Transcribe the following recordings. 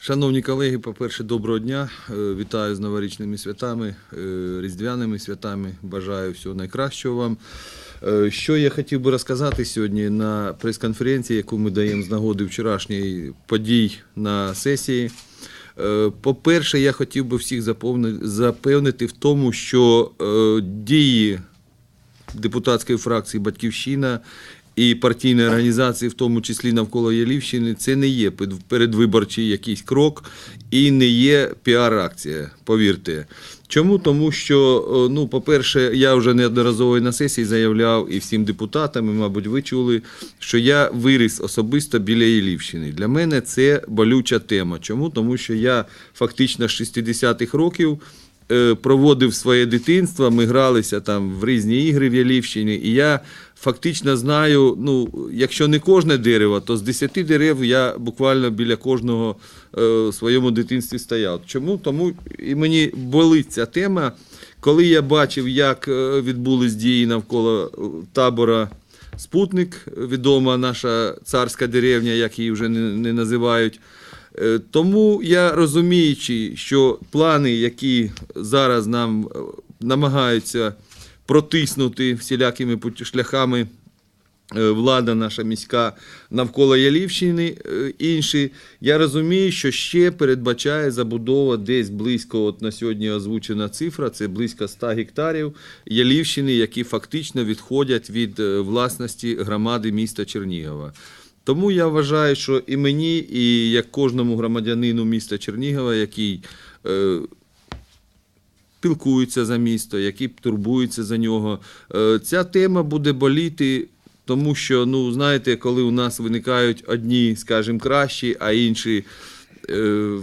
Шановні колеги, по-перше, доброго дня. Е, Вітаю з новорічними святами, е, різдвяними святами. Бажаю всього найкращого вам. Е, Що я хотів би розказати сьогодні на прес-конференції, яку ми даємо з нагоди вчорашньої подій на сесії. По-перше, я хотів би всіх запевнити в тому, що дії депутатської фракції Батьківщина і партійної організації, в тому числі навколо Ялівщини, це не є передвиборчий якийсь крок і не є піар-акція, повірте. Чому? Тому що, ну, по-перше, я вже неодноразово і на сесії заявляв і всім депутатам, і, мабуть, ви чули, що я виріс особисто біля Єлівщини. Для мене це болюча тема. Чому? Тому що я фактично з 60-х років проводив своє дитинство, ми гралися там в різні ігри в Ялівщині, і я фактично знаю, ну, якщо не кожне дерево, то з 10 дерев я буквально біля кожного е, в своєму дитинстві стояв. Чому? Тому і мені болить ця тема. Коли я бачив, як е, відбулись дії навколо е, табора Спутник, відома наша царська деревня, як її вже не називають. Е, Тому я розуміючи, що плани, які зараз нам е, намагаються протиснути всілякими шляхами е, влада наша міська навколо Ялівщини, інші, я розумію, що ще передбачає забудова десь близько, от на сьогодні озвучена цифра, це близько 100 гектарів Ялівщини, які фактично відходять від власності громади міста Чернігова. Тому я вважаю, що і мені, і як кожному громадянину міста Чернігова, який е, пілкується за місто, які турбуються за нього. Е, Ця тема буде боліти, тому що, ну, знаєте, коли у нас виникають одні, скажімо, кращі, а інші е,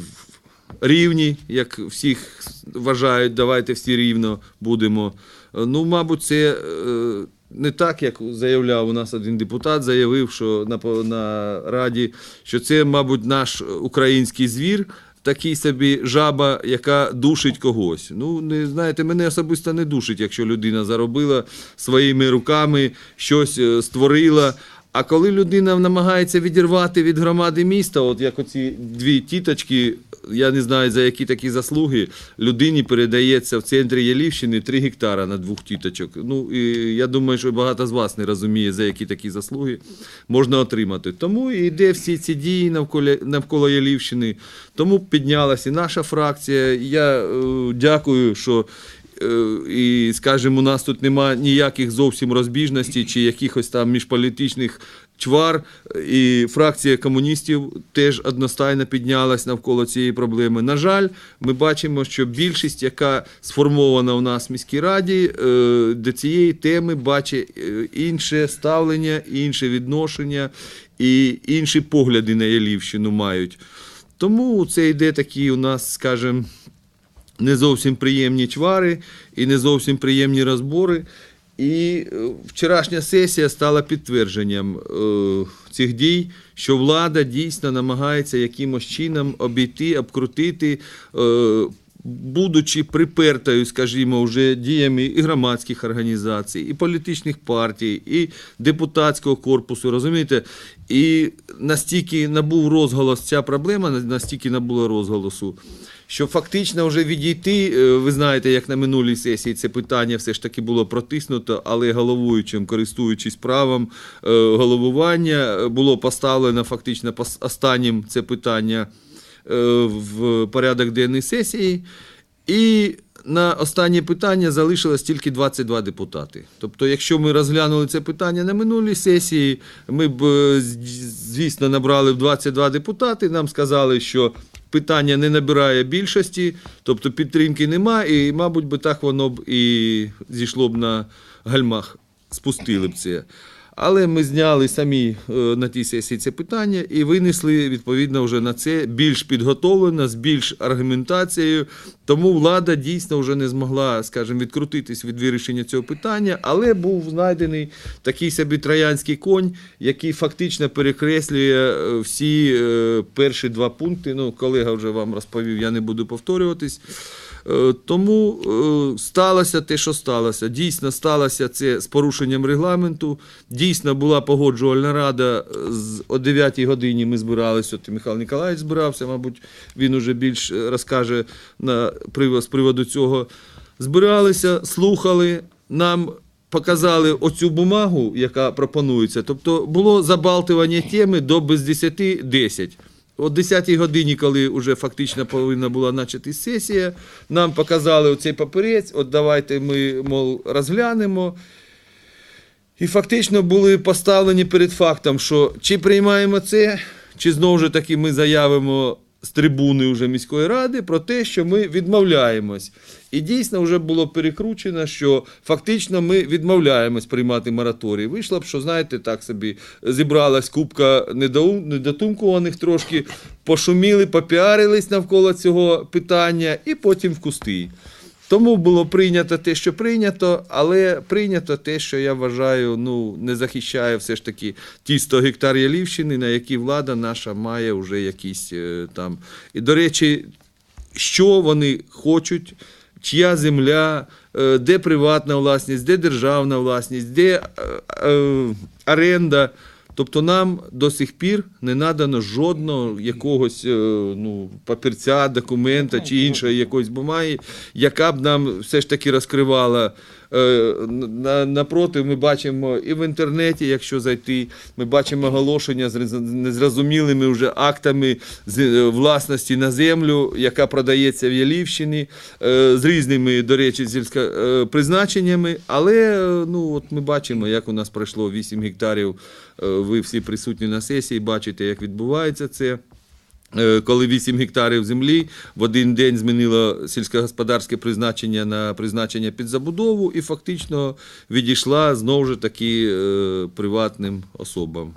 рівні, як всіх вважають, давайте всі рівно будемо. Ну, мабуть, це. е, Не так, як заявляв у нас один депутат, заявив, що на, на раді, що це, мабуть, наш український звір, такий собі жаба, яка душить когось. Ну, не знаєте, мене особисто не душить, якщо людина заробила своїми руками, щось е, створила. А коли людина намагається відірвати від громади міста, от як оці дві тіточки, я не знаю за які такі заслуги, людині передається в центрі Ялівщини 3 гектара на двох тіточок. Ну і я думаю, що багато з вас не розуміє, за які такі заслуги можна отримати. Тому і йде всі ці дії навколо, навколо Ялівщини. Тому піднялася і наша фракція. Я е, дякую, що І, скажімо, у нас тут нема ніяких зовсім розбіжностей чи якихось там міжполітичних чвар. І фракція комуністів теж одностайно піднялась навколо цієї проблеми. На жаль, ми бачимо, що більшість, яка сформована у нас в міській раді, е, до цієї теми бачить е, інше ставлення, інше відношення і інші погляди на Ялівщину мають. Тому це йде такий у нас, скажімо, не зовсім приємні чвари і не зовсім приємні розбори. І е, вчорашня сесія стала підтвердженням е, цих дій, що влада дійсно намагається якимось чином обійти, обкрутити, е, будучи припертою, скажімо, вже діями і громадських організацій, і політичних партій, і депутатського корпусу, розумієте? І настільки набув розголос ця проблема, настільки набула розголосу, що фактично вже відійти, е, ви знаєте, як на минулій сесії це питання все ж таки було протиснуто, але головуючим, користуючись правом е, головування, е, було поставлено фактично останнім це питання в порядок денний сесії. І на останнє питання залишилось тільки 22 депутати. Тобто, якщо ми розглянули це питання на минулій сесії, ми б, звісно, набрали б 22 депутати. Нам сказали, що питання не набирає більшості, тобто підтримки нема, і, мабуть, би так воно б і зійшло б на гальмах, спустили б це. Але ми зняли самі е, на тій сесії це питання і винесли відповідно вже на це більш підготовлено, з більш аргументацією. Тому влада дійсно вже не змогла, скажімо, відкрутитись від вирішення цього питання, але був знайдений такий собі троянський конь, який фактично перекреслює е, всі е, перші два пункти. Ну, колега вже вам розповів, я не буду повторюватись. Е, Тому е, сталося те, що сталося. Дійсно, сталося це з порушенням регламенту. Дійсно, була погоджувальна рада. е, о 9 годині ми збиралися. От Михайло Ніколаївич збирався, мабуть, він уже більш розкаже на з приводу цього. Збиралися, слухали. Нам показали оцю бумагу, яка пропонується. Тобто було забалтування теми до без 10 10. О 10 годині, коли вже фактично повинна була начати сесія, нам показали оцей папірець, от давайте ми, мов, розглянемо. І фактично були поставлені перед фактом, що чи приймаємо це, чи знову ж таки ми заявимо з трибуни вже міської ради про те, що ми відмовляємось. І дійсно вже було перекручено, що фактично ми відмовляємось приймати мораторій. Вийшло б, що знаєте, так собі зібралась кубка недотумкуваних трошки, пошуміли, попіарились навколо цього питання, і потім в кусти. Тому було прийнято те, що прийнято, але прийнято те, що я вважаю, ну не захищає все ж таки ті 100 гектар Ялівщини, на які влада наша має вже якісь е, там. І до речі, що вони хочуть, чия земля, е, де приватна власність, де державна власність, де е, е, оренда. Тобто нам до сих пір не надано жодного якогось е, ну, папірця, документа чи іншої якоїсь бумаги, яка б нам все ж таки розкривала. Е, Напроти ми бачимо і в інтернеті, якщо зайти, ми бачимо оголошення з незрозумілими вже актами е, власності на землю, яка продається в Ялівщині, е, з різними, до речі, призначеннями. Але ну, от ми бачимо, як у нас пройшло 8 гектарів. Ви всі присутні на сесії, бачите, як відбувається це. Е, Коли 8 гектарів землі в один день змінило сільськогосподарське призначення на призначення під забудову і фактично відійшла знову ж таки е, приватним особам.